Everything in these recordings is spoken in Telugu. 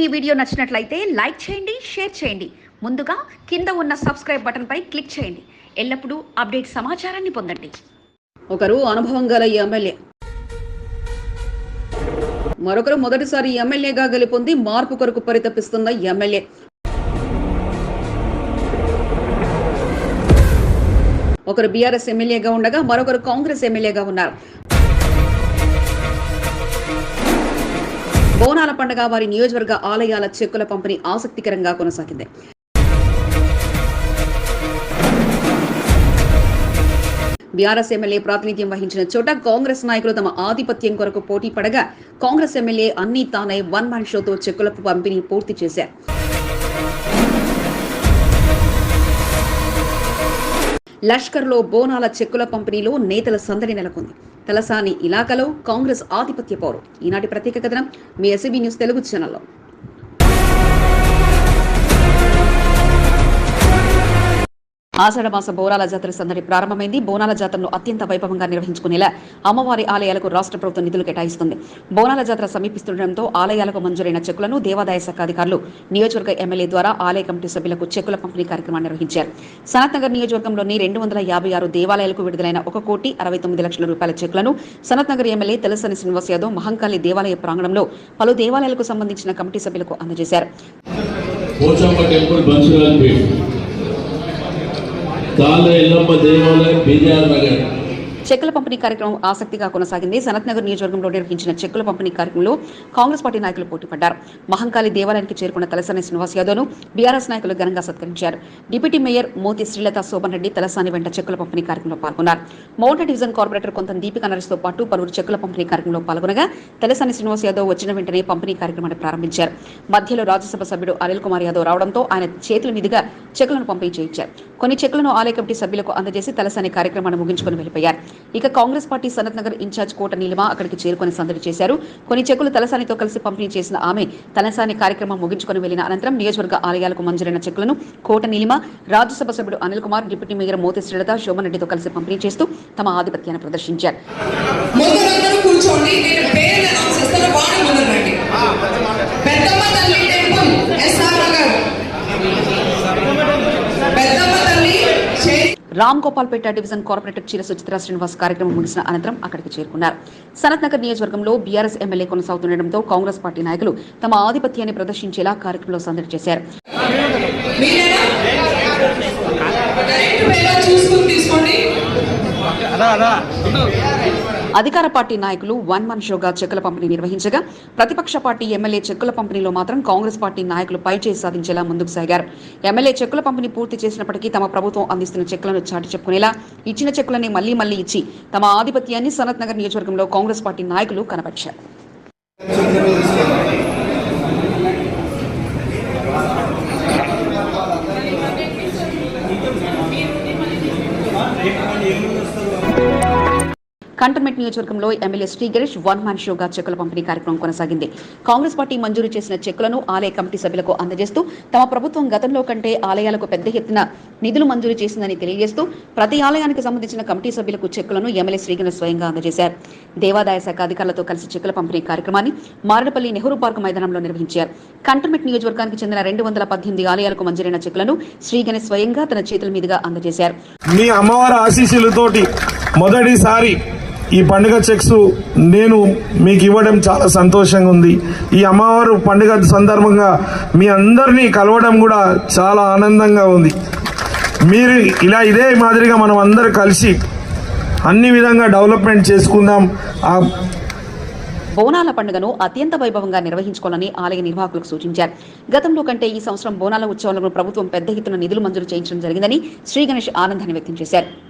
ఈ వీడియో నచ్చినట్లయితే లైక్ చేయండి షేర్ చేయండి. ముందుగా కింద ఉన్న సబ్స్క్రైబ్ బటన్పై క్లిక్ చేయండి. ఎల్లప్పుడూ అప్డేట్ సమాచారాన్ని పొందండి. ఒకరు అనుభవం గల ఎమ్మెల్యే. మరొకరు మొదటిసారి ఎమ్మెల్యేగా గెలుపొంది మార్పు కొరకు పరితపిస్తున్న ఎమ్మెల్యే. ఒకరు బీఆర్ఎస్ ఎమ్మెల్యేగా ఉండగా మరొకరు కాంగ్రెస్ ఎమ్మెల్యేగా ఉన్నారు. బోనాల పండుగ వారి నియోజకవర్గ ఆలయాల చెక్కుల పంపిణీ ఆసక్తికరంగా కొనసాగింది. బీఆర్ఎస్ ఎమ్మెల్యే ప్రాతినిధ్యం వహించిన చోట కాంగ్రెస్ నాయకులు తమ ఆధిపత్యం కొరకు పోటీ పడగా కాంగ్రెస్ ఎమ్మెల్యే అన్ని తానై వన్ మ్యాన్ షోతో చెక్కుల పంపిణీ పూర్తి చేశారు. లష్కర్లో బోనాల చెక్కుల పంపిణీలో నేతల సందడి నెలకొంది. తలసాని ఇలాకాలో కాంగ్రెస్ ఆధిపత్య పౌరు. ఈనాటి ప్రత్యేక కథనం మీ ఎస్బీ న్యూస్ తెలుగు ఛానల్లో. ఆషాఢమాస బోనాల జాతర సందడి ప్రారంభమైంది. బోనాల జాతరను అత్యంత వైభవంగా నిర్వహించుకునేలా అమ్మవారి ఆలయాలకు రాష్ట్ర ప్రభుత్వం నిధులు కేటాయిస్తుంది. బోనాల జాతర సమీపిస్తుండటంతో ఆలయాలకు మంజూరైన చెక్కులను దేవాదాయ శాఖ అధికారులు నియోజకవర్గ ఎమ్మెల్యే ద్వారా ఆలయ కమిటీ సభ్యులకు చెక్కుల పంపిణీ కార్యక్రమాన్ని నిర్వహించారు. సనత్నగర్ నియోజకవర్గంలోని రెండు వందల యాభై ఆరు దేవాలయాలకు విడుదలైన ఒక కోటి అరవై తొమ్మిది లక్షల రూపాయల చెక్కులను సనత్నగర్ ఎమ్మెల్యే తెలసని శ్రీనివాస్ యాదవ్ మహంకాళి దేవాలయ ప్రాంగణంలో పలు దేవాలయాలకు సంబంధించిన కమిటీ సభ్యులకు అందజేశారు. పోచమ్మ టెంపుల్ బన్సురాజ్పేట్ తాళ్ళ ఎల్లమ్మ దేవాలయం బీజార్ నగర్ చెక్కుల పంపిణీ కార్యక్రమం ఆసక్తిగా కొనసాగింది. సనత్ నగర్ నియోజకవర్గంలో నిర్వహించిన చెక్కుల పంపిణీ కార్యక్రమంలో కాంగ్రెస్ పార్టీ నాయకులు పోటీపడ్డారు. మహంకాళి దేవాలయానికి చేరుకున్న తలసాని శ్రీనివాస్ యాదవ్ను బీఆర్ఎస్ నాయకులు ఘనంగా సత్కరించారు. డిప్యూటీ మేయర్ మోతి శ్రీలత శోభన్ రెడ్డి తలసాని వెంట చెక్కుల పంపిణీ కార్యక్రమంలో పాల్గొన్నారు. మౌంట డివిజన్ కార్పొరేటర్ కొంత దీపిక నరేష్తో పాటు పలువురు చెక్కుల పంపిణీ కార్యక్రమంలో పాల్గొనగా తలసాని శ్రీనివాస్ యాదవ్ వచ్చిన వెంటనే పంపిణీ కార్యక్రమాన్ని ప్రారంభించారు. మధ్యలో రాజ్యసభ సభ్యుడు అనిల్ కుమార్ యాదవ్ రావడంతో ఆయన చేతుల మీదుగా చెక్కులను పంపిణీ చేయించారు. కొన్ని చెక్కులను ఆలయ కమిటీ సభ్యులకు అందజేసి తలసాని కార్యక్రమాన్ని ముగించుకొని వెళ్ళిపోయారు. ఇక Congress party Sanath Nagar incharge Kota Neelima అక్కడికి చేరుకొని సందడి చేశారు. కొన్ని చెక్కులు తలసానితో కలిసి పంపిణీ చేసిన ఆమె తలసాని కార్యక్రమం ముగించుకొని వెళ్ళిన అనంతరం నియోజకవర్గ ఆలయాలకు మంజూరైన చెక్కులను కోట నీలిమ రాజ్యసభ సభ్యుడు అనిల్ కుమార్ డిప్యూటీ మేయర్ మోతి శ్రీలత శోభన్ రెడ్డితో కలిసి పంపిణీ చేస్తూ తమ ఆధిపత్యాన్ని ప్రదర్శించారు. పెద్దమ్మ తల్లి టెంపుల్ ఎస్ఆర్ నగర్. పెద్దమ్మ రామ్ గోపాల్పేట డివిజన్ కార్పొరేటర్ చీర సుచిత్ర శ్రీనివాస్ కార్యక్రమం ముగిసిన అనంతరం అక్కడికి చేరుకున్నారు. సనత్ నగర్ నియోజకవర్గంలో బీఆర్ఎస్ ఎమ్మెల్యే కొనసాగుతుండటంతో కాంగ్రెస్ పార్టీ నాయకులు తమ ఆధిపత్యాన్ని ప్రదర్శించేలా కార్యక్రమంలో సందడి చేశారు. చూసుకుని తీసుకోండి. అధికార పార్టీ నాయకులు వన్ మన్ షోగా చెక్కుల పంపిణీ నిర్వహించగా ప్రతిపక్ష పార్టీ ఎమ్మెల్యే చెక్కుల పంపిణీలో మాత్రం కాంగ్రెస్ పార్టీ నాయకులు పైచేయి సాధించేలా ముందుకు సాగారు. ఎమ్మెల్యే చెక్కుల పంపిణీ పూర్తి చేసినప్పటికీ తమ ప్రభుత్వం అందిస్తున్న చెక్కులను చాటి చెప్పుకునేలా ఇచ్చిన చెక్కులని మళ్ళీ మళ్ళీ ఇచ్చి తమ ఆధిపత్యాన్ని సనత్ నగర్ నియోజకవర్గంలో కాంగ్రెస్ పార్టీ నాయకులు కనబర్చారు కంటోన్మెంట్ నియోజకవర్గంలో MLA Shri Ganesh one man షోగా చెక్కుల పంపిణీ కార్యక్రమం కొనసాగింది. కాంగ్రెస్ పార్టీ మంజూరు చేసిన చెక్కులను ఆలయ కమిటీ సభ్యులకు అందజేస్తూ తమ ప్రభుత్వం గతంలో కంటే ఆలయాలకు పెద్ద ఎత్తున నిధులు మంజూరు చేసిందని తెలియజేస్తూ ప్రతి ఆలయానికి సంబంధించిన కమిటీ సభ్యులకు చెక్కులను ఎమ్మెల్యే శ్రీ స్వయంగా అందజేశారు. దేవాదాయ శాఖ అధికారులతో కలిసి చెక్కుల పంపిణీ కార్యక్రమాన్ని మారడపల్లి నెహ్రూ పార్క్ మైదానంలో నిర్వహించారు. కంటోన్మెంట్ నియోజకవర్గానికి చెందిన రెండు వందల పద్దెనిమిది ఆలయాలకు మంజూరైన చెక్కులను శ్రీగణి స్వయంగా తన చేతుల మీదుగా అందజేశారు. మీ అమ్మవారి ఆశీస్సులతోటి మొదటిసారి ఈ పండుగ చెక్స్ నేను మీకు ఇవ్వడం చాలా సంతోషంగా ఉంది. ఈ అమ్మవారు పండుగ సందర్భంగా మీ అందరినీ కలవడం కూడా చాలా ఆనందంగా ఉంది. మీరు ఇలా ఇదే మాదిరిగా మనం అందరు కలిసి అన్ని విధంగా డెవలప్మెంట్ చేసుకుందాం. ఆ బోనాల పండుగను అత్యంత వైభవంగా నిర్వహించుకోవాలని ఆలయ నిర్వాహకులకు సూచించారు. గతంలో కంటే ఈ సంవత్సరం బోనాల ఉత్సవాలను ప్రభుత్వం పెద్ద ఎత్తున నిధులు మంజూరు చేయించడం జరిగిందని శ్రీ గణేష్ ఆనందాన్ని వ్యక్తం చేశారు.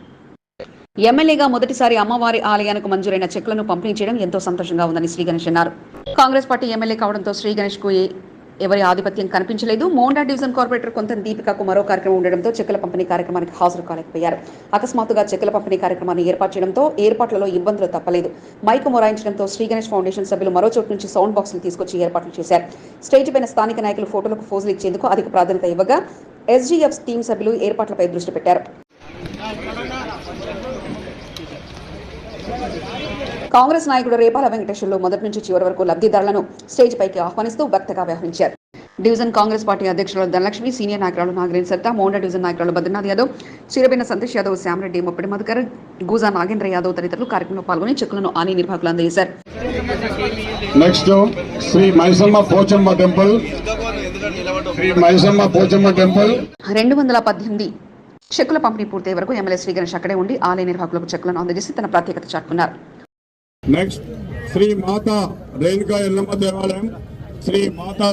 ఎమ్మెల్యేగా మొదటిసారి అమ్మవారి ఆలయానికి మంజూరైన చెక్లను పంపిణీ చేయడం ఎంతో సంతోషంగా ఉందని శ్రీ గణేష్ అన్నారు. కాంగ్రెస్ పార్టీ ఎమ్మెల్యే కావడంతో శ్రీ గణేష్కు ఎవరి ఆధిపత్యం కనిపించలేదు. మోండా డివిజన్ కార్పొరేటర్ కొంత దీపికకు మరో కార్యక్రమం ఉండడంతో చెక్కల పంపిణీ కార్యక్రమానికి హాజరు కాలేకపోయారు. అకస్మాత్తుగా చెక్కల పంపిణీ కార్యక్రమాన్ని ఏర్పాటు చేయడంతో ఏర్పాట్లలో ఇబ్బందులు తప్పలేదు. మైకు మొరాయించడంతో శ్రీ గణేష్ ఫౌండేషన్ సభ్యులు మరో చోటు నుంచి సౌండ్ బాక్సులు తీసుకొచ్చి ఏర్పాట్లు చేశారు. స్టేజ్ పైన స్థానిక నాయకులు ఫోటోలకు ఫోజులు ఇచ్చేందుకు అధిక ప్రాధాన్యత ఇవ్వగా ఎస్జీఎఫ్ టీం సభ్యులు ఏర్పాట్లపై దృష్టి పెట్టారు. కాంగ్రెస్ నాయకుడు రేపాల వెంకటేశ్వర్లు మొదటి నుంచి చివరి వరకు లబ్ధిదారులను స్టేజ్ పైకి ఆహ్వానిస్తూ వక్తగా వ్యవహరించారు. డివిజన్ కాంగ్రెస్ పార్టీ అధ్యక్షులు ధనలక్ష్మి సీనియర్ నాయకురాలు నాగరేన్ సత్తా మౌండ డివిజన్ నాయకురాలు బద్రీనాథ్ యాదవ్ చిరబిన సంతోష్ యాదవ్ శ్యామరెడ్డి ముప్పటి మధుకర్ గూజా నాగేంద్ర యాదవ్ తదితరులు కార్యక్రమంలో పాల్గొని చెక్కులను ఆని నిర్వాహకులు అందజేశారు. Next Shri Maisamma Pochamma temple. Shri Maisamma Pochamma temple. రెండు వందల పద్దెనిమిది చెక్కుల పంపిణీ పూర్తయ్యే వరకు ఎమ్మెల్యే శ్రీ గణేష్ అక్కడే ఉండి ఆలయ నిర్వాహకులకు చెక్కులను అందజేసి తన ప్రత్యేకత చాటుకున్నారు. నెక్స్ట్ శ్రీ మాతా రేణుకా ఎల్లమ్మ దేవాలయం శ్రీ మాతా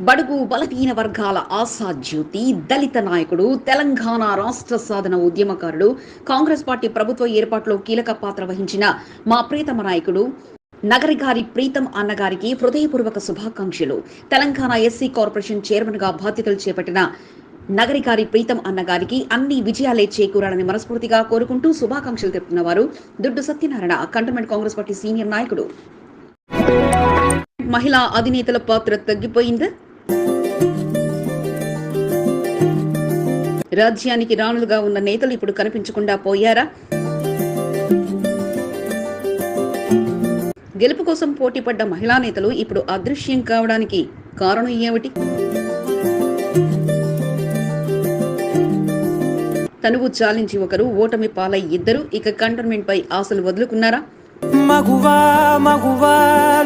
బడుగు బలహీన వర్గాల ఆశాజ్యోతి దళిత నాయకుడు తెలంగాణ రాష్ట్ర సాధన ఉద్యమకారుడు కాంగ్రెస్ పార్టీ ప్రభుత్వ ఏర్పాటులో కీలక పాత్ర వహించిన మా ప్రీతమ నాయకుడు నగరిగారి ప్రీతం అన్నగారికి హృదయపూర్వక శుభాకాంక్షలు. తెలంగాణ ఎస్సీ కార్పొరేషన్ చైర్మన్గా బాధ్యతలు చేపట్టిన నగరికారి ప్రీతం అన్నగారికి అన్ని విజయాలే చేకూరాలని మనస్ఫూర్తిగా కోరుకుంటూ శుభాకాంక్షలు తెలుపుతున్న వారు Duddu Satyanarayana cantonment Congress party senior నాయకుడు. మహిళా అధినేతల పాత్ర తగ్గిపోయిందా. రాజ్యానికి రాణులుగా ఉన్న నేతలు ఇప్పుడు కనిపించకుండా పోయారా? గెలుపు కోసం పోటీపడ్డ మహిళా నేతలు ఇప్పుడు అదృశ్యం కావడానికి కారణం ఏమిటి? తనువు చాలించి ఒకరు ఓటమి పాలై ఇద్దరు ఇక కంటోన్మెంట్ పై ఆశలు వదులుకున్నారా? మగువా మగువా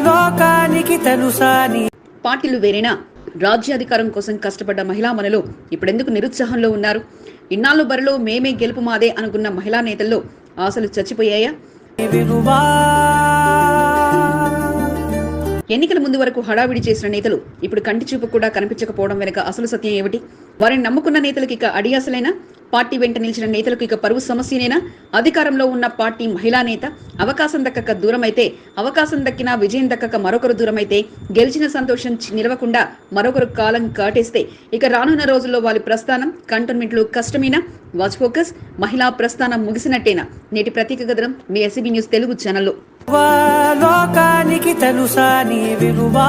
లోకానికి తెలుసా నీ పార్టీలు వేరైనా రాజ్యాధికారం కోసం కష్టపడ్డ మహిళా మనలో ఇప్పుడెందుకు నిరుత్సాహంలో ఉన్నారు? ఇన్నాళ్ళు బరిలో మేమే గెలుపు మాదే అనుకున్న మహిళా నేతల్లో ఆశలు చచ్చిపోయాయా? ఎన్నికల ముందు వరకు హడావిడి చేసిన నేతలు ఇప్పుడు కంటి చూపు కూడా కనిపించకపోవడం వెనుక అసలు సత్యం ఏమిటి? వారిని నమ్ముకున్న నేతలకు ఇక అడియాసలైనా? పార్టీ వెంట నిలిచిన నేతలకు ఇక పరువు సమస్యనేనా? అధికారంలో ఉన్న పార్టీ మహిళా నేత అవకాశం దక్కక దూరమైతే అవకాశం దక్కినా విజయం దక్కక మరొకరు దూరమైతే గెలిచిన సంతోషం నిలవకుండా మరొకరు కాలం కాటేస్తే ఇక రానున్న రోజుల్లో వారి ప్రస్థానం కంటోన్మెంట్లు కష్టమేనా? వాచ్ ఫోకస్ మహిళా ప్రస్థానం ముగిసినట్టేనా? నేటి ప్రత్యేక కథనం మీ ఎస్సీబీ న్యూస్ తెలుగు ఛానల్లో. లోకానికి తెలుసా నీ విలువా?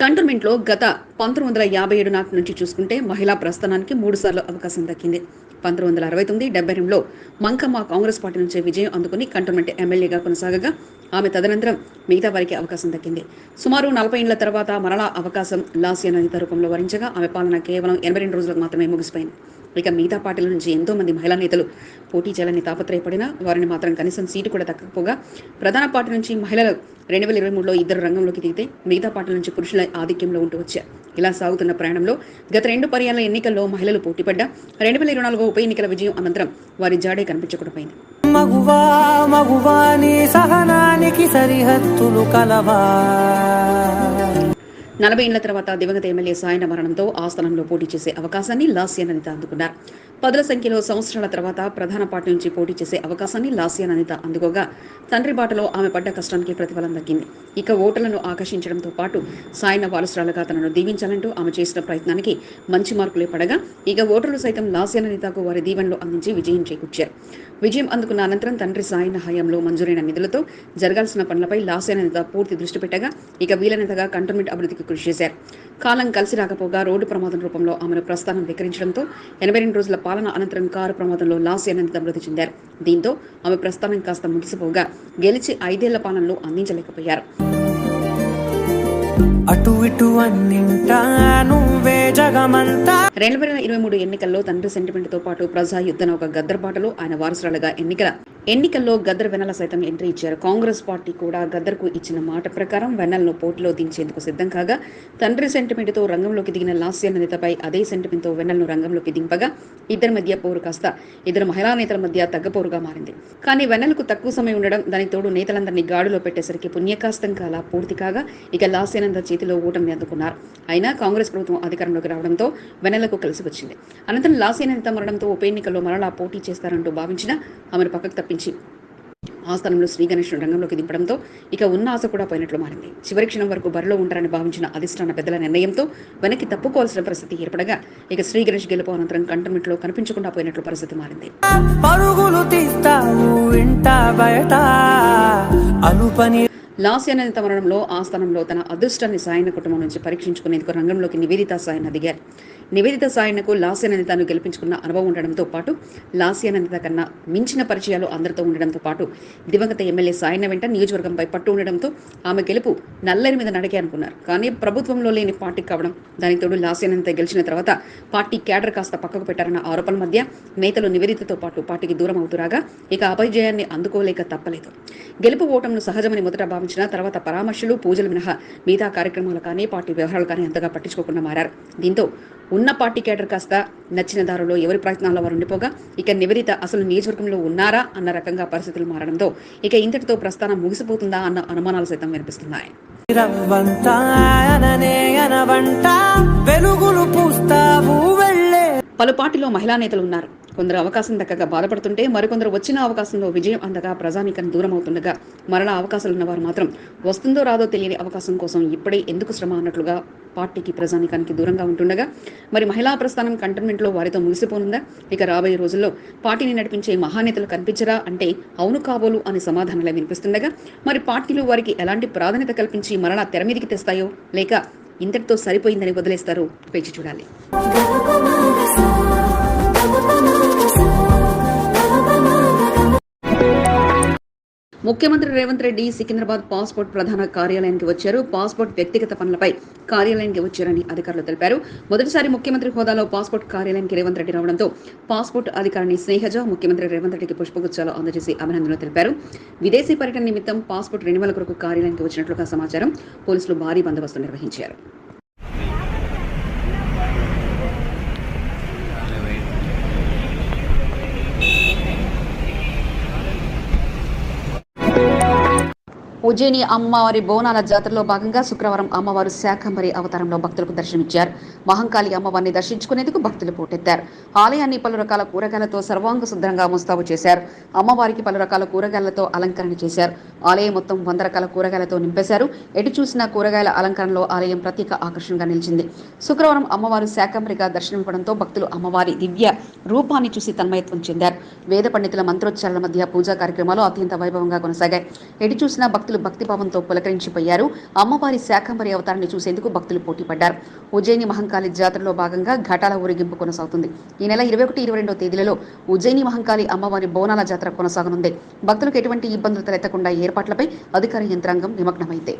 కంటోన్మెంట్లో గత పంతొమ్మిది వందల యాభై ఏడు నాటి నుంచి చూసుకుంటే మహిళా ప్రస్థానానికి మూడు సార్లు అవకాశం దక్కింది. పంతొమ్మిది వందల అరవై తొమ్మిది డెబ్బై రెండులో మంకమ్మ కాంగ్రెస్ పార్టీ నుంచి విజయం అందుకుని కంటోన్మెంట్ ఎమ్మెల్యేగా కొనసాగగా ఆమె తదనంతరం మిగతా వారికి అవకాశం దక్కింది. సుమారు నలభై ఏళ్ళ తర్వాత మరలా అవకాశం లాస్య అనిత రూపంలో వరించగా ఆమె పాలన కేవలం ఎనభై రెండు రోజులకు మాత్రమే ముగిసిపోయింది. ఇక మిగతా పార్టీల నుంచి ఎంతో మంది మహిళా నేతలు పోటీ చేయాలని తాపత్రయపడినా వారిని మాత్రం కనీసం సీటు కూడా దక్కకపోగా ప్రధాన పార్టీ నుంచి మహిళలు రెండు వేల ఇరవై మూడులో ఇద్దరు రంగంలోకి దిగితే మిగతా పార్టీల నుంచి పురుషుల ఆధిక్యంలో ఉంటూ వచ్చారు ఇలా సాగుతున్న ప్రయాణంలో గత రెండు పర్యాల ఎన్నికల్లో మహిళలు పోటీపడ్డా రెండు వేల ఇరవై నాలుగో ఉప ఎన్నికల విజయం అనంతరం వారి జాడే కనిపించకుండా పోయింది మగువా మగువా నీ సహనానికి సరిహద్దులు కలవా? నలభై ఏళ్ళ తర్వాత దివంగత ఎమ్మెల్యే సాయన మరణంతో ఆ స్థలంలో పోటీ చేసే అవకాశాన్ని లాస్యన్ అనిత అందుకున్నారు. పదుల సంఖ్యలో సంవత్సరాల తర్వాత ప్రధాన పార్టీ నుంచి పోటీ చేసే అవకాశాన్ని లాస్యన్ అనిత అందుకోగా తండ్రి బాటలో ఆమె పడ్డ కష్టానికి ప్రతిఫలం దక్కింది. ఇక ఓటర్లను ఆకర్షించడంతో పాటు సాయన వారసురాలుగా తనను దీవించాలంటూ ఆమె చేసిన ప్రయత్నానికి మంచి మార్కులే పడగా ఇక ఓటర్లు సైతం లాస్యన్ అనితకు వారి దీవెనలు అందించి విజయం చేకూర్చారు. విజయం అందుకున్న అనంతరం తండ్రి సాయన హయాంలో మంజూరైన నిధులతో జరగాల్సిన పనులపై లాసైనంత పూర్తి దృష్టి పెట్టగా ఇక వీలైనంతగా కంటోన్మెంట్ అభివృద్ధికి కృషి చేశారు. కాలం కలిసి రాకపోగా రోడ్డు ప్రమాదం రూపంలో ఆమెను ప్రస్థానం వికరించడంతో ఎనభై రెండు రోజుల పాలన అనంతరం కారు ప్రమాదంలో లాస్ అనంత మృతి చెందారు. దీంతో ఆమె ప్రస్థానం కాస్త ముగిసిపోగా గెలిచి ఐదేళ్ళ పాలనలో అందించలేకపోయారు. అటు ఇటు అన్నింటా నువ్వే జగమంతా. రెండు వేల ఇరవై మూడు ఎన్నికల్లో తండ్రి సెంటిమెంట్తో పాటు ప్రజా యుద్ధన ఒక గద్దర్ బాటలో ఆయన వారసురాలుగా ఎన్నికల ఎన్నికల్లో గద్దర్ వెనల సైతం ఎంట్రీ ఇచ్చారు. కాంగ్రెస్ పార్టీ కూడా గద్దర్కు ఇచ్చిన మాట ప్రకారం వెన్నెలను పోటీలో దించేందుకు సిద్ధం కాగా తండ్రి సెంటిమెంట్తో రంగంలోకి దిగిన లాస్య నేతపై అదే సెంటిమెంట్తో వెన్నెలను రంగంలోకి దింపగా ఇద్దరి మధ్య పోరు కాస్త ఇద్దరు మహిళా నేతల మధ్య తగ్గపోరుగా మారింది. కానీ వెన్నెలకు తక్కువ సమయం ఉండడం దాని తోడు నేతలందరినీ గాడిలో పెట్టేసరికి పుణ్యకాస్తం కాల పూర్తి కాగా ఇక లాస్యానంద చేతిలో ఓటమి అందుకున్నారు. అయినా కాంగ్రెస్ ప్రభుత్వం అధికారంలోకి రావడంతో వెన్నెలకు కలిసి వచ్చింది అనంతరం నేత మరణంతో ఉప ఎన్నికల్లో మరలా పోటీ చేస్తారంటూ భావించిన ఆమెను పక్కకు తప్పించి ఆ స్థానంలో శ్రీ గణేష్ రంగంలోకి దింపడంతో ఇక ఉన్న ఆశ కూడా పోయినట్లు మారింది. చివరి క్షణం వరకు బరిలో ఉంటారని భావించిన అధిష్టాన పెద్దల నిర్ణయంతో వెనక్కి తప్పుకోవాల్సిన పరిస్థితి ఏర్పడగా ఇక శ్రీ గణేష్ గెలుపు అనంతరం కంటోన్మెంట్లో కనిపించకుండా పోయినట్లు పరిస్థితి మారింది. పరుగులు తీస్తావు ఇంట బయట అనుపని లాస్య లాస్యానంద మరణంలో ఆ స్థానంలో తన అదృష్టాన్ని సాయన కుటుంబం నుంచి పరీక్షించుకునేందుకు రంగంలోకి నివేదిత సాయన దిగారు. నివేదిత సాయన్నకు లాస్యానందితను గెలిపించుకున్న అనుభవం ఉండడంతో పాటు లాస్యానందిత కన్నా మించిన పరిచయాలు అందరితో ఉండడంతో పాటు దివంగత ఎమ్మెల్యే సాయన్న వెంట నియోజకవర్గంపై పట్టు ఉండడంతో ఆమె గెలుపు నల్లరి మీద నడకే అనుకున్నారు. కానీ ప్రభుత్వంలో లేని పార్టీ కావడం దానికి తోడు లాస్యానందిత గెలిచిన తర్వాత పార్టీ క్యాడర్ కాస్త పక్కకు పెట్టారన్న ఆరోపణల మధ్య నేతలు నివేదితతో పాటు పార్టీకి దూరం అవుతురాగా ఇక అపజయాన్ని అందుకోలేక తప్పలేదు. గెలుపు ఓటంను సహజమని మొదట భావించిన తర్వాత పరామర్శలు పూజలు మినహా మిగతా కార్యక్రమాలు కానీ పార్టీ వ్యవహారాలు కానీ అంతగా పట్టించుకోకుండా మారారు. దీంతో ఉన్న పార్టీ కేడర్ కాస్త నచ్చిన దారిలో ఎవరి ప్రయత్నాల్లో వారు ఉండిపోగా ఇక నివేదిత అసలు నియోజకవర్గంలో ఉన్నారా అన్న రకంగా పరిస్థితులు మారడంతో ఇక ఇంతటితో ప్రస్థానం ముగిసిపోతుందా అన్న అనుమానాలు సైతం వినిపిస్తున్నాయి. పలు పార్టీలో మహిళా నేతలు ఉన్నారు. కొందరు అవకాశం దక్కక బాధపడుతుంటే మరికొందరు వచ్చిన అవకాశంలో విజయం అందగా ప్రజానీకం దూరం అవుతుండగా మరణ అవకాశాలు ఉన్నవారు మాత్రం వస్తుందో రాదో తెలియని అవకాశం కోసం ఇప్పుడే ఎందుకు శ్రమ అన్నట్లుగా పార్టీకి ప్రజానీకానికి దూరంగా ఉంటుండగా మరి మహిళా ప్రస్థానం కంటోన్మెంట్లో వారితో ముగిసిపోనుందా? ఇక రాబోయే రోజుల్లో పార్టీని నడిపించే మహానేతలు కనిపించరా? అంటే అవును కాబోలు అనే సమాధానాలే వినిపిస్తుండగా మరి పార్టీలు వారికి ఎలాంటి ప్రాధాన్యత కల్పించి మరణ తెర మీదికి తెస్తాయో? లేక ఇంతటితో సరిపోయిందని వదిలేస్తారో? వేచి చూడాలి. ముఖ్యమంత్రి రేవంత్ రెడ్డి సికింద్రాబాద్ పాస్పోర్ట్ ప్రధాన కార్యాలయానికి వచ్చారు. పాస్పోర్ట్ వ్యక్తిగత పనులపై కార్యాలయానికి వచ్చారని అధికారులు తెలిపారు. మొదటిసారి ముఖ్యమంత్రి హోదాలో పాస్పోర్ట్ కార్యాలయానికి రేవంత్ రెడ్డి రావడంతో పాస్పోర్ట్ అధికారిని స్నేహజ ముఖ్యమంత్రి రేవంత్ రెడ్డికి పుష్పగుచ్చాలు అందజేసి అభినందనలు తెలిపారు. విదేశీ పర్యటన నిమిత్తం పాస్పోర్ట్ రెన్యువల్ కొరకు కార్యాలయానికి వచ్చినట్లుగా సమాచారం పోలీసులు భారీ బందోబస్తు నిర్వహించారు. ఉజ్జయిని అమ్మవారి బోనాల జాతరలో భాగంగా శుక్రవారం అమ్మవారు శాకంబరి అవతారంలో భక్తులకు దర్శనమిచ్చారు. మహంకాళి అమ్మవారిని దర్శించుకునేందుకు భక్తులు పోటెత్తారు. ఆలయాన్ని పలు రకాల కూరగాయలతో సర్వాంగ శుద్ధంగా ముస్తాబు చేశారు. అమ్మవారికి పలు రకాల కూరగాయలతో అలంకరణ చేశారు. ఆలయం మొత్తం వంద రకాల కూరగాయలతో నింపేశారు. ఎటు చూసిన కూరగాయల అలంకరణలో ఆలయం ప్రత్యేక ఆకర్షణగా నిలిచింది. శుక్రవారం అమ్మవారు శాకంబరిగా దర్శనమివ్వడంతో భక్తులు అమ్మవారి దివ్య రూపాన్ని చూసి తన్మయత్వం చెందారు. వేద పండితుల మంత్రోచ్చారణ మధ్య పూజా కార్యక్రమాలు అత్యంత వైభవంగా కొనసాగాయి. ఎటు చూసిన భక్తులు భక్తిభావంతో పులకరించిపోయారు. అమ్మవారి శాకంబరి అవతారాన్ని చూసేందుకు భక్తులు పోటీపడ్డారు. ఉజ్జయిని మహంకాళి జాతరలో భాగంగా ఘటాల ఊరేగింపు కొనసాగుతుంది. ఈ నెల ఇరవై ఒకటి ఇరవై రెండో తేదీలలో ఉజ్జయిని మహంకాళి అమ్మవారి బోనాల జాతర కొనసాగనుంది. భక్తులకు ఎటువంటి ఇబ్బందులు తలెత్తకుండా ఏర్పాట్లపై అధికార యంత్రాంగం నిమగ్నమైంది.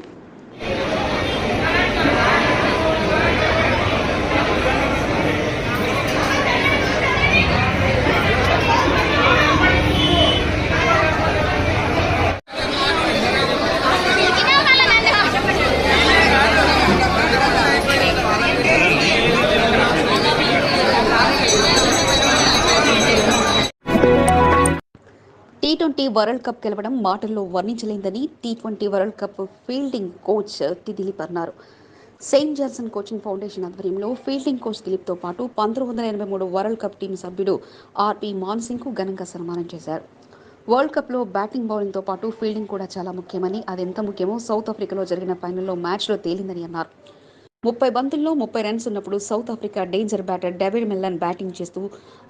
వరల్డ్ కప్ గెలవడం మాటల్లో వర్ణించలేందని T twenty world cup fielding coach Dilip అన్నారు. సెయింట్ జాన్సన్ కోచింగ్ ఫౌండేషన్ ఆధ్వర్యంలో ఫీల్డింగ్ కోచ్ దిలీప్తో పాటు పంతొమ్మిది వందల ఎనభై మూడు వరల్డ్ కప్ టీం సభ్యుడు ఆర్పి మాన్సింగ్కు ఘనంగా సన్మానం చేశారు. వరల్డ్ కప్లో బ్యాటింగ్ బౌలింగ్తో పాటు ఫీల్డింగ్ కూడా చాలా ముఖ్యమని అది ఎంత ముఖ్యమో సౌత్ ఆఫ్రికాలో జరిగిన ఫైనల్లో మ్యాచ్లో తేలిందని అన్నారు. ముప్పై బంతుల్లో ముప్పై రన్స్ ఉన్నప్పుడు South Africa danger batter David Miller batting చేస్తూ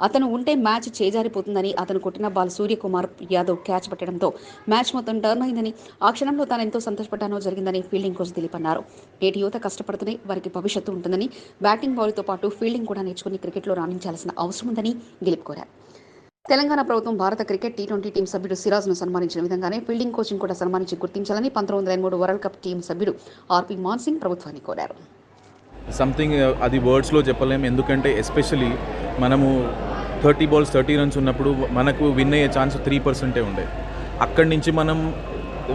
అతను ఉంటే మ్యాచ్ చేజారిపోతుందని అతను కొట్టిన బాల్ సూర్యకుమార్ యాదవ్ క్యాచ్ పట్టడంతో మ్యాచ్ మొత్తం టర్న్ అయిందని ఆ క్షణంలో తాను ఎంతో సంతోషపడ్డానో జరిగిందని ఫీల్డింగ్ కోచ్ దిలీప్ అన్నారు నేటి యువత కష్టపడుతూనే వారికి భవిష్యత్తు ఉంటుందని బ్యాటింగ్ బౌల్తో పాటు ఫీల్డింగ్ కూడా నేర్చుకుని క్రికెట్లో రాణించాల్సిన అవసరం ఉందని దిలీప్ కోరారు. తెలంగాణ ప్రభుత్వం భారత క్రికెట్ టీ ట్వంటీ టీం సభ్యుడు సిరాజ్ను సన్మానించిన విధంగానే ఫీల్డింగ్ కోచింగ్ కూడా సన్మానించి గుర్తించాలని పంతొమ్మిది వందల ఎనిమిది మూడు వరల్డ్ కప్ టీం సభ్యుడు ఆర్పి మాన్సింగ్ ప్రభుత్వాన్ని కోరారు. సంథింగ్ అది వర్డ్స్లో చెప్పలేము ఎందుకంటే ఎస్పెషలీ మనము థర్టీ బాల్స్ థర్టీ రన్స్ ఉన్నప్పుడు మనకు విన్ అయ్యే ఛాన్స్ త్రీ పర్సెంటే ఉండే. అక్కడి నుంచి మనం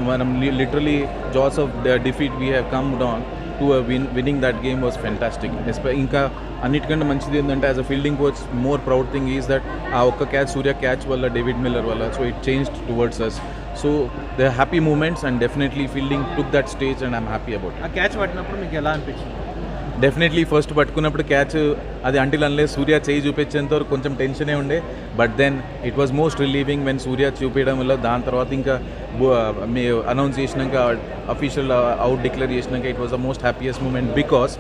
మనం literally jaws of defeat we have come down to win winning that game was fantastic ఇంకా అన్నిటికంటే మంచిది ఏంటంటే as a fielding coach more proud thing is that ఆ ఒక్క క్యాచ్ సూర్య క్యాచ్ వల్ల డేవిడ్ మిల్లర్ వల్ల so it change towards us so they happy moments and definitely fielding took that stage and I'm happy about ఆ క్యాచ్ పట్టినప్పుడు మీకు ఎలా అనిపించింది? డెఫినెట్లీ ఫస్ట్ పట్టుకున్నప్పుడు క్యాచ్ అది అంటిల్ అన్లే సూర్య చేయి చూపించేంత వరకు కొంచెం టెన్షనే ఉండే. But then it was most relieving when Surya చూపించడం వల్ల దాని తర్వాత ఇంకా మీ అనౌన్స్ చేసినాక అఫీషియల్ అవుట్ డిక్లేర్ చేసినాక it was the most happiest moment because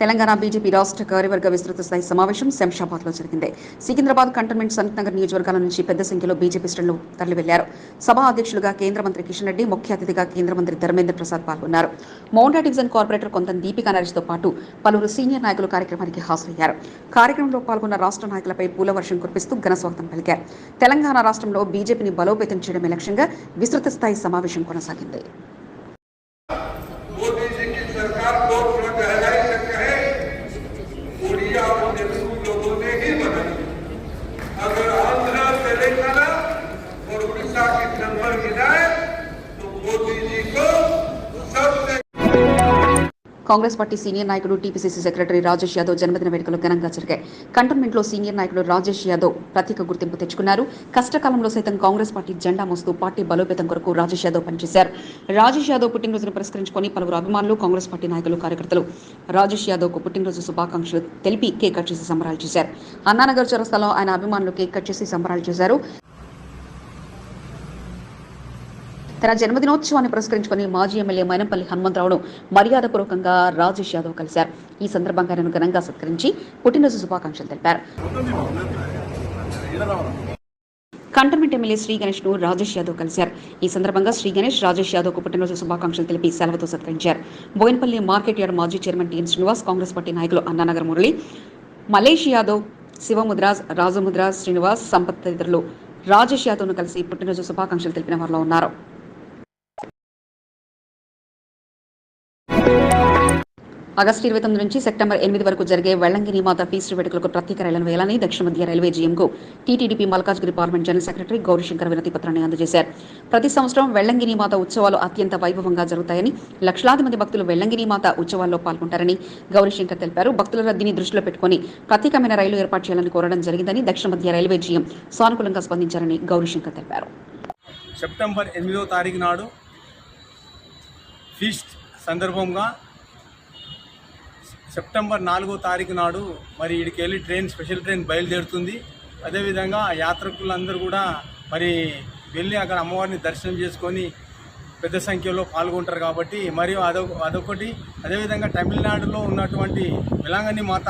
Telangana BJP రాష్ట్ర కార్యవర్గ విస్తృత స్థాయి సమావేశం శంషాబాద్లో జరిగింది. సికింద్రాబాద్ కంటోన్మెంట్ సంత్ నగర్ నియోజకవర్గాల నుంచి పెద్ద సంఖ్యలో బీజేపీ శ్రేణులు తరలి వెళ్ళారు సభ అధ్యక్షులుగా కేంద్ర మంత్రి కిషన్ రెడ్డి ముఖ్య అతిథిగా కేంద్ర మంత్రి ధర్మేంద్ర ప్రసాద్ పాల్గొన్నారు. మౌండా డివిజన్ కార్పొరేటర్ కొంత దీపికా నరేష్తో పాటు పలువురు సీనియర్ నాయకులు కార్యక్రమానికి హాజరయ్యారు. కార్యక్రమంలో పాల్గొన్న రాష్ట్ర నాయకులపై పూల వర్షం కురిపిస్తూ ఘన స్వాగతం పలికారు. తెలంగాణ రాష్ట్రంలో బీజేపీని బలోపేతం చేయడమే లక్ష్యంగా విస్తృత స్థాయి సమావేశం కొనసాగింది. కాంగ్రెస్ పార్టీ సీనియర్ నాయకుడు టీపీసీసీ సెక్రటరీ రాజేష్ యాదవ్ జన్మదిన వేడుకలు ఘనంగా జరిగాయి. కంటోన్మెంట్లో సీనియర్ నాయకుడు రాజేష్ యాదవ్ ప్రత్యేక గుర్తింపు తెచ్చుకున్నారు. కష్టకాలంలో సైతం కాంగ్రెస్ పార్టీ జెండా మోస్తూ పార్టీ బలోపేతం కొరకు రాజేష్ యాదవ్ పనిచేశారు. రాజేష్ యాదవ్ పుట్టినరోజును పురస్కరించుకొని పలువురు అభిమానులు కాంగ్రెస్ పార్టీ నాయకులు కార్యకర్తలు రాజేష్ యాదవ్కు పుట్టినరోజు శుభాకాంక్షలు తెలిపి కేక్ కట్ చేసి సంబరాలు చేశారు. అన్నానగర్ చౌరస్తాలో ఆయన అభిమానులు కేక్ కట్ చేసి సంబరాలు చేశారు. తన జన్మదినోత్సవాన్ని పురస్కరించుకొని మాజీ ఎమ్మెల్యే మైనంపల్లి హనుమంతరావును మర్యాదపూర్వకంగా రాజేష్ యాదవ్ కలిశారు. ఈ సందర్భంగా ఆయన ఘనంగా సత్కరించి పుట్టినరోజు శుభాకాంక్షలు తెలిపారు. కంటర్మెంట్ ఎమ్మెల్యే శ్రీ గణేష్ను రాజేష్ యాదవ్ కలిశారు. ఈ సందర్భంగా శ్రీ గణేష్ రాజేష్ యాదవ్కు పుట్టినరోజు శుభాకాంక్షలు తెలిపి సెలవుతో సత్కరించారు. బోయినపల్లి మార్కెట్ యార్డ్ మాజీ chairman TN Srinivas Congress party నాయకులు అన్నానగర్ మురళి మలేష్ యాదవ్ శివముద్రాజ్ రాజముద్రాజ్ శ్రీనివాస్ సంపత్ తదితరులు రాజేష్ యాదవ్ను కలిసి పుట్టినరోజు శుభాకాంక్షలు తెలిపిన వారిలో ఉన్నారు. ఆగస్టు ఇరవై తొమ్మిది నుంచి సెప్టెంబర్ ఎనిమిది వరకు జరిగే వెల్లంగిని మాత ఫీస్టు వేడుకలకు ప్రత్యేక రైళ్ళను వేయాలని దక్షిణ మధ్య railway జీఎంకు TTDP Malkajgiri parliament general secretary Gaurishankar వినతి పత్రాన్ని అందజేశారు. ప్రతి సంవత్సరం వెల్లంగిని మాత ఉత్సవాలు అత్యంత వైభవంగా జరుగుతాయని లక్షలాది మంది భక్తులు వెల్లంగిని మాత ఉత్సవాల్లో పాల్గొంటారని గౌరీశంకర్ తెలిపారు. భక్తుల రద్దీని దృష్టిలో పెట్టుకుని ప్రత్యేకమైన రైలు ఏర్పాటు చేయాలని కోరడం జరిగిందని దక్షిణ మధ్య రైల్వే జీఎం సానుకూలంగా స్పందించారని గౌరీశంకర్ తెలిపారు. సెప్టెంబర్ ఎనిమిదో తారీఖు నాడు ఫీస్ట్ సందర్భంగా సెప్టెంబర్ నాలుగో తారీఖు నాడు మరి ఇక్కడికి వెళ్ళి ట్రైన్ స్పెషల్ ట్రైన్ బయలుదేరుతుంది. అదేవిధంగా యాత్రికులందరూ కూడా మరి వెళ్ళి అక్కడ అమ్మవారిని దర్శనం చేసుకొని పెద్ద సంఖ్యలో పాల్గొంటారు కాబట్టి మరియు అదొక అదొకటి. అదేవిధంగా తమిళనాడులో ఉన్నటువంటి వెలాంగని మాత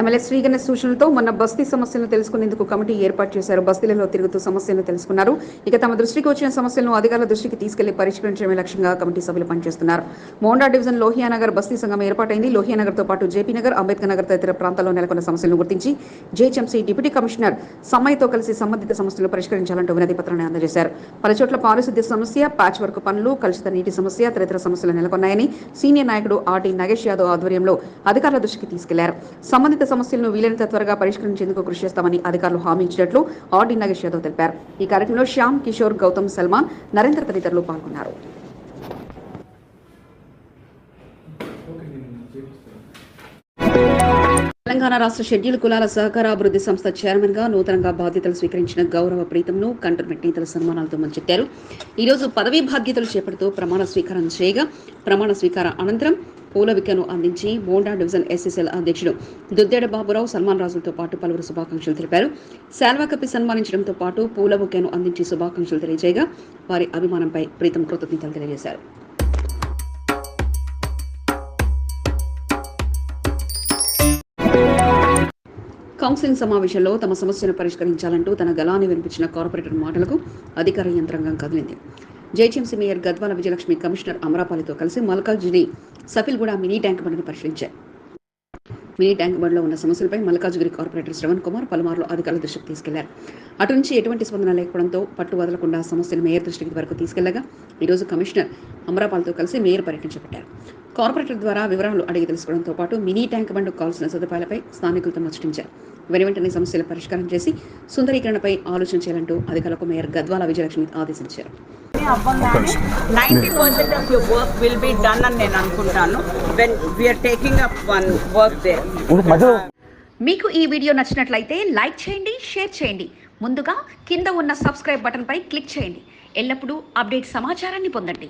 ఎమ్మెల్యే శ్రీగణ సూచనలతో మొన్న బస్తీ సమస్యలను తెలుసుకునేందుకు కమిటీ ఏర్పాటు చేశారు. బస్తీలలో తిరుగుతూ సమస్యలను తెలుసుకున్నారు. ఇక తమ దృష్టికి వచ్చిన సమస్యలను అధికారుల దృష్టికి తీసుకెళ్ళి పరిష్కరించడమే లక్ష్యంగా కమిటీ సభ్యులు పనిచేస్తున్నారు. మోండా డివిజన్ లోహియానగర్ బస్తీ సంఘం ఏర్పాటైంది. లోహియానగర్తో పాటు జేపీ నగర్ అంబేద్కర్ నగర్ తదితర ప్రాంతాల్లో నెలకొన్న సమస్యలను గుర్తించి జేహెచ్ఎంసీ డిప్యూటీ కమిషనర్ సమ్మయ్యతో కలిసి సంబంధిత సమస్యలు పరిష్కరించాలంటూ వినతి పత్రాన్ని అందజేశారు. పలు చోట్ల పారిశుద్ధ్య సమస్య ప్యాచ్ వర్క్ పనులు కలుషిత నీటి సమస్య తదితర సమస్యలు నెలకొన్నాయని సీనియర్ నాయకుడు ఆర్టీ నగేష్ యాదవ్ ఆధ్వర్యంలో అధికారుల దృష్టికి తీసుకెళ్ళారు. సంబంధిత సమస్యలను వీలైనంత త్వరగా పరిష్కరించేందుకు కృషి చేస్తామని అధికారులు హామీ ఇచ్చినట్లు ఆర్డీ నగేష్ యాదవ్ తెలిపారు. ఈ కార్యక్రమంలో శ్యామ్ కిషోర్ గౌతమ్ సల్మాన్ నరేంద్ర తదితరులు పాల్గొన్నారు. తెలంగాణ రాష్ట్ర షెడ్యూల్ కులాల సహకార అభివృద్ధి సంస్థ చైర్మన్గా నూతనంగా బాధ్యతలు స్వీకరించిన గౌరవ ప్రీతంను కంటోన్మెంట్ నేతల సన్మానాలతో ముంచెత్తారు. ఈ రోజు పదవీ బాధ్యతలు చేపడుతూ ప్రమాణ స్వీకారం చేయగా ప్రమాణ స్వీకార అనంతరం పూల వికను అందించి మోండా డివిజన్ ఎస్ఎస్ఎల్ అధ్యక్షుడు దుద్దేడ బాబురావు సల్మాన్ రాజులతో పాటు పలువురు శుభాకాంక్షలు తెలిపారు. శాల్వా కప్పి సన్మానించడంతో పాటు పూల బుకెను అందించి శుభాకాంక్షలు తెలియజేయగా వారి అభిమానంపై ప్రీతం కృతజ్ఞతలు తెలియజేశారు. కౌన్సిలింగ్ సమావేశంలో తమ సమస్యను పరిష్కరించాలంటూ తన గలాన్ని వినిపించిన కార్పొరేటర్ మాటలకు అధికార యంత్రాంగం కదిలింది. జేహెచ్ఎంసీ మేయర్ గద్వాల విజయలక్ష్మి కమిషనర్ అమరాపాలితో కలిసి మల్కాజ్గిరి సఫిల్గూడ మినీ ట్యాంక్ బండ్ను పరిశీలించారు. మినీ ట్యాంక్ బండ్లో ఉన్న సమస్యలపై మల్కాజ్గిరి కార్పొరేటర్ శ్రవణ్ కుమార్ పలుమార్లు అధికారుల దృష్టికి తీసుకెళ్ళారు. అటు నుంచి ఎటువంటి స్పందన లేకపోవడంతో పట్టు వదలకుండా సమస్యను మేయర్ దృష్టికి వరకు తీసుకెళ్ళగా ఈరోజు కమిషనర్ అమరాపాల్తో కలిసి మేయర్ పర్యటించబట్టారు కార్పొరేటర్ ద్వారా వివరాలు అడిగి తెలుసుకోవడంతో పాటు మినీ ట్యాంక్ బండ్ కావాల్సిన సదుపాయాలపై స్థానికులతో ముచ్చటించారు. వెను వెంటనే సమస్యల పరిష్కారం చేసి సుందరీకరణపై ఆలోచన చేయాలంటూ అధికారులకు మేయర్ గద్వాల విజయలక్ష్మి ఆదేశించారు. Ninety percent of your work will be done అని నేను అనుకుంటాను. When we are taking up one work there మీకు ఈ వీడియో నచ్చినట్లయితే లైక్ చేయండి షేర్ చేయండి. ముందుగా కింద ఉన్న సబ్స్క్రైబ్ బటన్పై క్లిక్ చేయండి. ఎల్లప్పుడూ అప్డేట్ సమాచారాన్ని పొందండి.